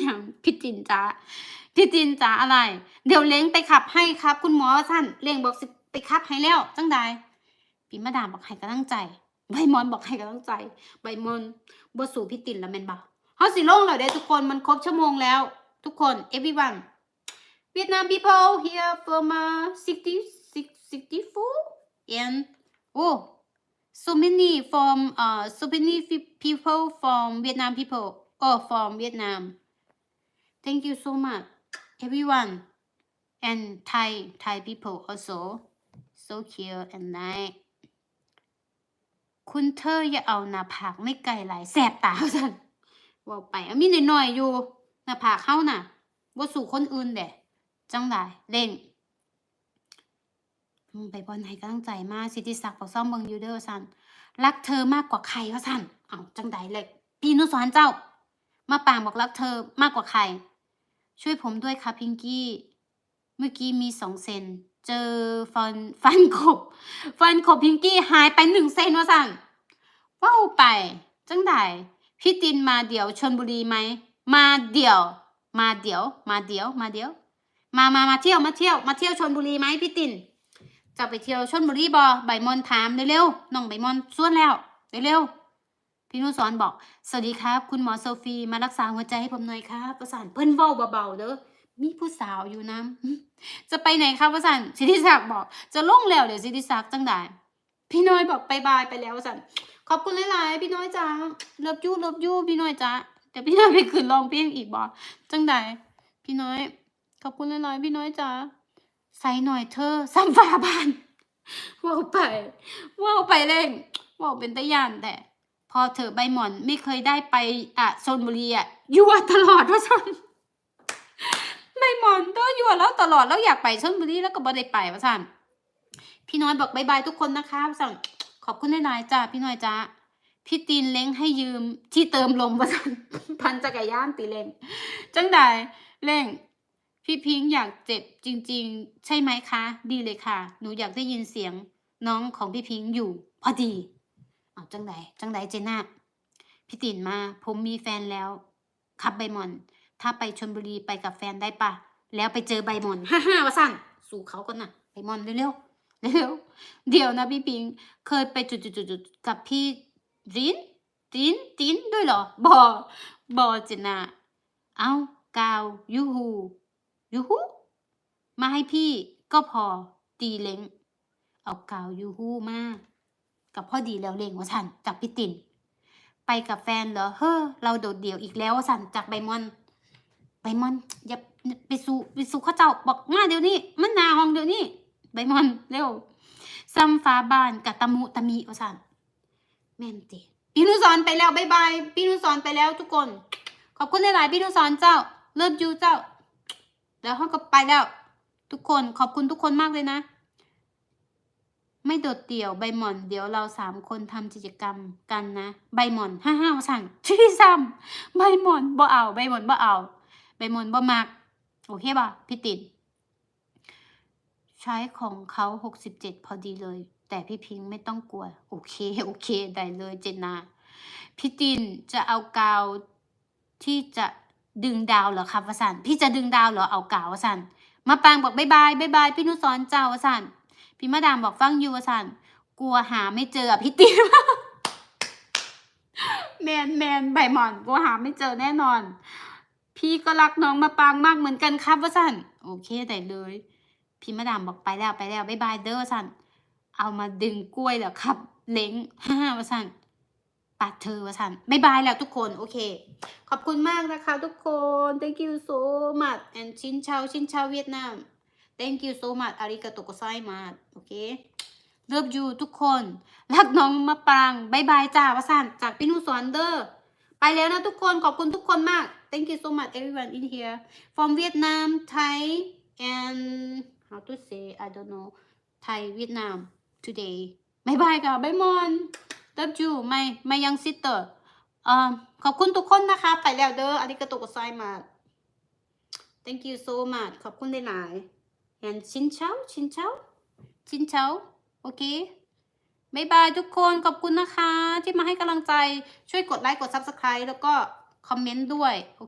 อย่างพี่จินจ้าพี่จินจ้าอะไร เดี๋ยวเล้งไปขับให้ครับ คุณหมอว่าสั้นเล้งบอกสิไปขับให้แล้วจังใดปีมาดามบอกให้กำลังใจ ใบมอนบอกให้กำลังใจ ใบมอนบ่สู่พี่ตินแล้วแม่นบ่เฮาสิลงแล้วเด้ทุกคนมันครบชั่วโมงแล้ว ทุกคน everyone Vietnam people here from uh, 60, 64 and oh so many from uh so many people from Vietnam people oh from Vietnam thank you so much everyone and Thai Thai people also so cute and nice คุณเธออย่าเอาหน้าผากไม่ไกลหลายแสบตาสันว่าไปอะมีหน่อยๆอยู่หน้าผากเข้าน่ะว่าสู่คนอื่นเด้จังไดเล่งไปบอลให้กำลังใจมากสิทธิศักดิ์บอกซ่อมเบิงยูเดอร์สันรักเธอมากกว่าใครว่าสันเอาจังไดเลยพี่นุสรเจ้า มาปางบอกรักเธอมากกว่าใคร ช่วยผมด้วยค่ะพิงกี้ เมื่อกี้มีสองเซน เจอฟันฟันขบฟันขบพิงกี้หายไปหนึ่งเซนว่าสั่นว้าวไป จังไดพี่ตินมาเดี๋ยวชนบุรีไหม มาเดี๋ยว มาเดี๋ยว มาเดี๋ยว มาเดี๋ยว มามามาเที่ยวมาเที่ยว มาเที่ยวชนบุรีไหมพี่ตินจะไปเที่ยวชนบุรีบอใบมอนถามเร็วๆน้องใบมอนส่วนแล้วเร็วๆ พี่นุสรบอก สวัสดีครับ คุณหมอโซฟีมารักษาหัวใจให้ผมหน่อยครับประสานเพิ่นเว้าเบาๆเด้อมีผู้สาวอยู่นะจะไปไหนครับประสานสิทธิศักดิ์บอก จะลงแล้วเดี๋ยวสิทธิศักดิ์จังได้พี่น้อยบอกบายบายไปแล้วประสานขอบคุณหลายๆพี่น้อยจ้าเลิฟยูเลิฟยูพี่น้อยจ้าเดี๋ยวพี่น้อยไปคืนร้องเพลงอีกบอกจังได้พี่น้อย ขอบคุณหลายๆพี่น้อยจ้าใส่หน่อยเธอซ้ำฝาบานว่าวไปว่าวไปเร่งว่าวเป็นตะยานแต่ พอเธอใบหมอนไม่เคยได้ไปอะชนบุรีอะยั่วตลอดว่าซันใบหมอนก็ยั่วแล้วตลอดแล้วอยากไปชนบุรีแล้วก็บ่ได้ไปว่าซันพี่น้อยบอกบายบายทุกคนนะคะว่าซันขอบคุณหลายจ้าพี่น้อยจ้าพี่ตีนเล้งให้ยืมที่เติมลมว่าซันพันจักรยานตีเล้งจังไดเล้งพี่พิงค์อยากเจ็บจริง ๆ ใช่ไหมคะ ดีเลยค่ะ หนูอยากได้ยินเสียงน้องของพี่พิงค์อยู่ พอดี เอาจังไดจังไดเจน่าพี่ตินมา ผมมีแฟนแล้วขับใบมอน ถ้าไปชนบุรีไปกับแฟนได้ปะแล้วไปเจอใบมอนฮ่าฮ่าวะสั่นสู่เขากันนะใบมอนเร็วๆเร็วเดี๋ยวนะพี่ปิง เคยไปจุดๆๆๆกับพี่จินจินจินด้วยเหรอบอบอเจน่าเอากาวยูฮูยูฮูมาให้พี่ก็พอตีเล้งเอากาวยูฮูมา กับพ่อดีแล้วเลงว่าสันจากพี่ตินไปกับแฟนเหรอเฮ้อเราโดดเดี่ยวอีกแล้วว่าสันจากใบมอนใบมอนอย่าไปสู่ไปสู่ข้าเจ้าบอกมาเดี๋ยวนี้ มันหนาห้องเดี๋ยวนี้ใบมอนเร็วซัมฟ้าบานกับตะมุตะมีว่าสันแม่นติพี่นุสรไปแล้วบายบายพี่นุสรไปแล้วทุกคน ขอบคุณหลายๆพี่นุสรเจ้าเลิฟยูเจ้า แล้วเขาก็ไปแล้ว ทุกคนขอบคุณทุกคนมากเลยนะ ไม่โดดเดี่ยวใบหม่อน เดี๋ยวเราสามคนทำกิจกรรมกันนะ ใบหม่อนห้าห้าสั่งที่ซ้ำใบหม่อนบ่เอาใบหม่อนบ่เอาใบหม่อนบ่มักโอเคป่ะพี่ติดใช้ของเขาหกสิบเจ็ดพอดีเลย แต่พี่พิงไม่ต้องกลัว โอเคโอเคได้เลยเจนนาพี่ตินจะเอากาวที่จะดึงดาวเหรอครับวสันพี่จะดึงดาวเหรอเอากาววสันมาปางบอกบายบายบายบายพี่นุสรเจ้าวสัน พี่มาดามบอกฟังยูวสันกลัวหาไม่เจออะพี่ติ๋วแมนแมนใบหมอนกลัวหาไม่เจอแน่นอน พี่ก็รักน้องมาปางมากเหมือนกันครับว่าสันโอเคได้เลย พี่มาดามบอกไปแล้วไปแล้วบายบายเด้อวสันเอามาดึงกล้วยเหรอครับ เล้งฮ่าว่าสันปัดเธอว่าสันบายบายแล้วทุกคนโอเค ขอบคุณมากนะคะทุกคน thank you so much and ชินเชาชินเชาเวียดนาม thank you so much อาริกาโตโกไซมาโอเคเลิฟยูทุกคน รักน้องมะปรางบายบายจ้าวสันจากพี่นุสรเดอร์ไปแล้วนะทุกคน ขอบคุณทุกคนมาก thank you so much everyone in here from Vietnam Thai and how to say I don't know Thai Vietnam today บายบายค่ะบายมอน love you my my young sister อ่าขอบคุณทุกคนนะคะ ไปแล้วเด้ออาริกาโตโกไซมา thank you so much ขอบคุณหลาย and ชินเช้าชินเช้าชินเช้าโอเคบายบายทุกคนขอบคุณนะคะ ที่มาให้กำลังใจช่วยกดไลค์กด subscribe แล้วก็คอมเมนต์ด้วย